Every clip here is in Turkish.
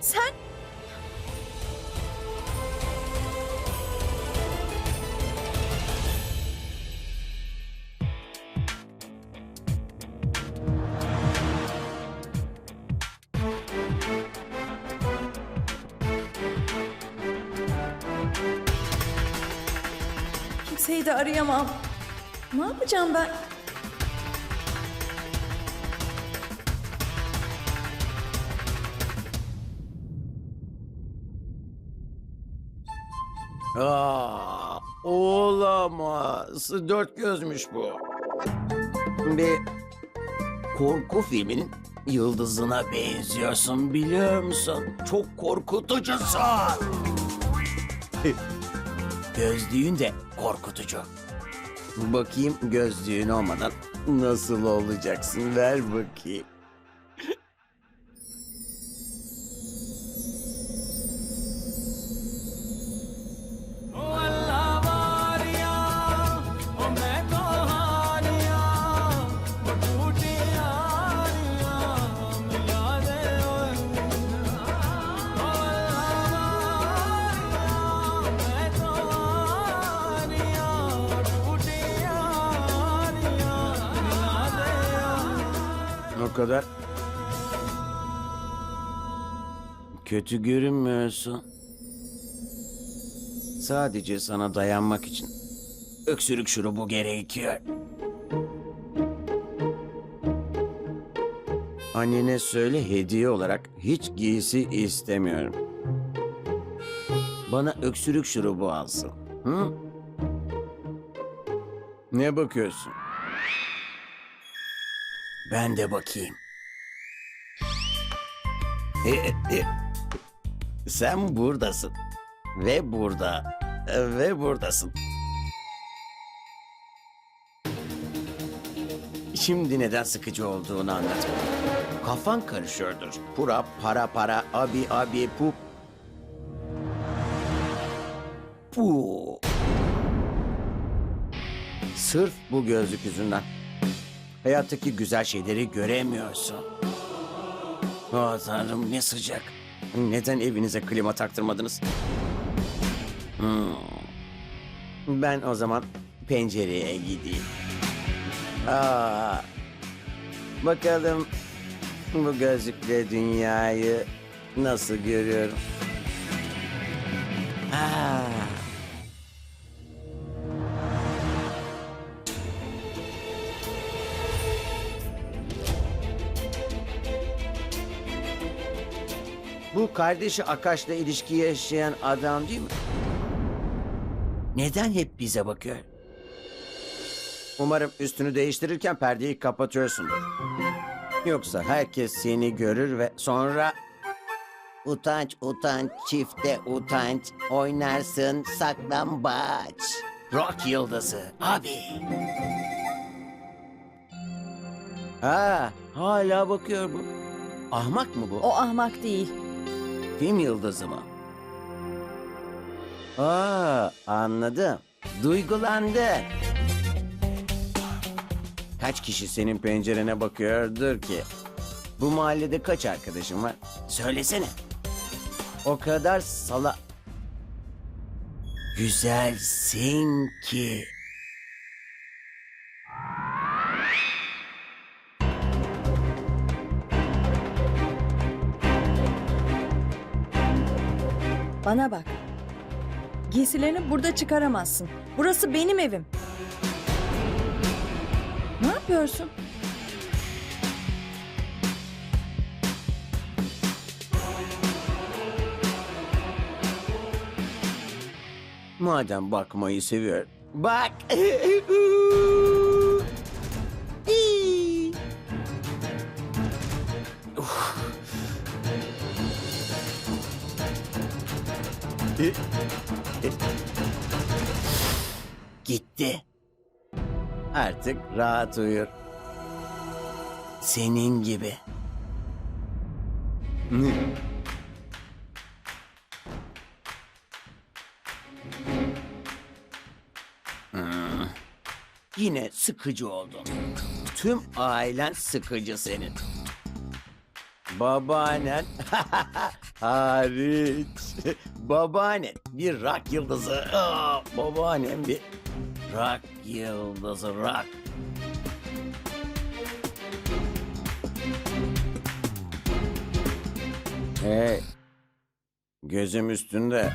Sen... Kimseyi de arayamam. Ne yapacağım ben? Aa, olamaz. Dört gözmüş bu. Bir korku filminin yıldızına benziyorsun biliyor musun? Çok korkutucusun. Gözlüğün de korkutucu. Bakayım gözlüğün olmadan nasıl olacaksın? Ver bakayım. O kadar kötü görünmüyorsun. Sadece sana dayanmak için öksürük şurubu gerekiyor. Annene söyle hediye olarak hiç giysi istemiyorum. Bana öksürük şurubu alsın. Hı? Ne bakıyorsun? Ben de bakayım. Sen buradasın. Ve burada. Ve buradasın. Şimdi neden sıkıcı olduğunu anlat. Kafan karışıyordur. Pura, para, para, abi, abi, pu. Pu. Sırf bu gözlük yüzünden. Hayattaki güzel şeyleri göremiyorsun. Oh tanrım ne sıcak. Neden evinize klima taktırmadınız? Hmm. Ben o zaman pencereye gideyim. Aa, bakalım bu gözlükle dünyayı nasıl görüyorum. Aa. Bu kardeşi Akaş'la ilişki yaşayan adam değil mi? Neden hep bize bakıyor? Umarım üstünü değiştirirken perdeyi kapatıyorsundur. Yoksa herkes seni görür ve sonra... Utanç, utanç, çifte utanç, oynarsın saklambaç. Rock yıldızı, abi. Ha, hala bakıyor bu. Ahmak mı bu? O ahmak değil. Film yıldızı mı? Aa, anladım. Duygulandı. Kaç kişi senin pencerene bakıyordur ki? Bu mahallede kaç arkadaşın var? Söylesene. O kadar sala... Güzelsin ki. Bana bak. Giysilerini burada çıkaramazsın. Burası benim evim. Ne yapıyorsun? Madem bakmayı seviyor. Bak. Gitti. Artık rahat uyur. Senin gibi. Yine sıkıcı oldun. Tüm ailen sıkıcı senin. Babaannen hariç. Babaannen bir rock yıldızı. Aa, babaannem bir rock yıldızı rock. Hey. Gözüm üstünde.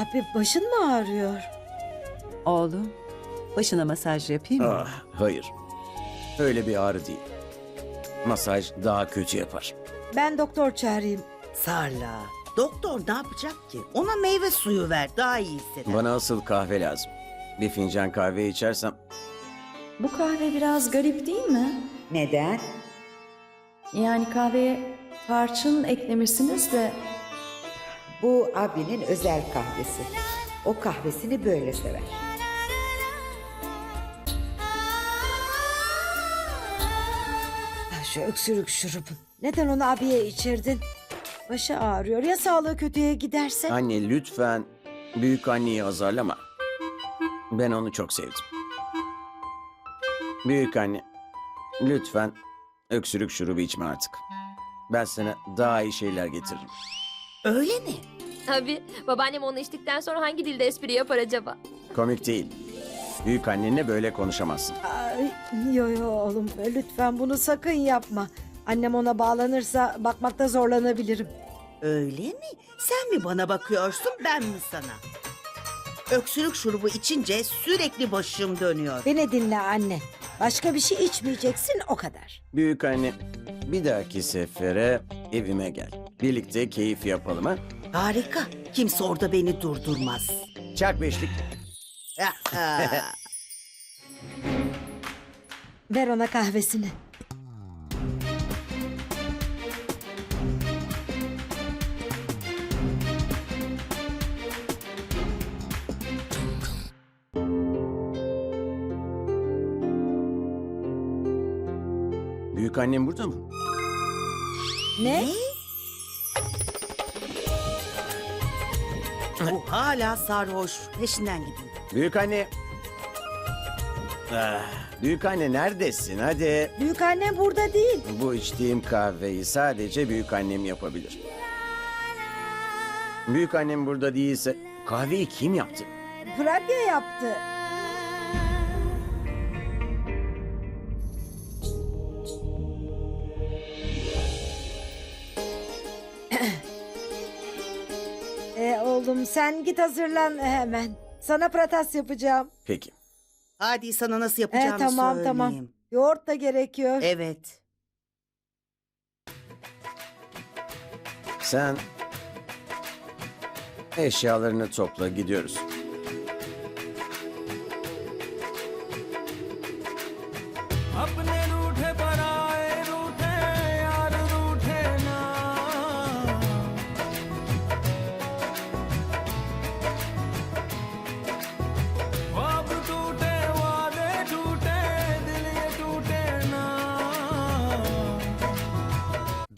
Abi başın mı ağrıyor? Oğlum, başına masaj yapayım mı? Ah, hayır. Öyle bir ağrı değil. Masaj daha kötü yapar. Ben doktor çağırayım. Sarla. Doktor ne yapacak ki? Ona meyve suyu ver daha iyi hisseder. Bana asıl kahve lazım. Bir fincan kahve içersem Bu kahve biraz garip değil mi? Neden? Yani kahveye tarçın eklemişsiniz de Bu abinin özel kahvesi. O kahvesini böyle sever. Şu öksürük şurubu. Neden onu abiye içirdin? Başı ağrıyor. Ya sağlığı kötüye giderse? anne lütfen büyük anneyi azarlama. Ben onu çok sevdim. Büyük anne lütfen öksürük şurubu içme artık. Ben sana daha iyi şeyler getiririm. Öyle mi? Abi babaannem onu içtikten sonra hangi dilde espri yapar acaba? Komik değil. Büyük annenle böyle konuşamazsın. Ay, yo yo oğlum lütfen bunu sakın yapma. Annem ona bağlanırsa bakmakta zorlanabilirim. Öyle mi? Sen mi bana bakıyorsun ben mi sana? Öksürük şurubu içince sürekli başım dönüyor. Beni dinle anne. Başka bir şey içmeyeceksin o kadar. Büyük anne bir dahaki sefere evime gel. Birlikte keyif yapalım ha. Harika. Kimse orada beni durdurmaz. Çak beşlik. Ver ona kahvesini. Büyük annem burada mı? Ne? Bu hala sarhoş. Peşinden gidin. Büyük anne. Ah, büyük anne neredesin? Hadi. Büyük annem burada değil. Bu içtiğim kahveyi sadece büyük annem yapabilir. Büyük annem burada değilse kahveyi kim yaptı? Pragya yaptı. E, oğlum sen git hazırlan hemen. Sana pratas yapacağım. Peki. Hadi sana nasıl E, yapacağımı tamam söyleyeyim. tamam. Yoğurt da gerekiyor. Evet. Sen eşyalarını topla gidiyoruz.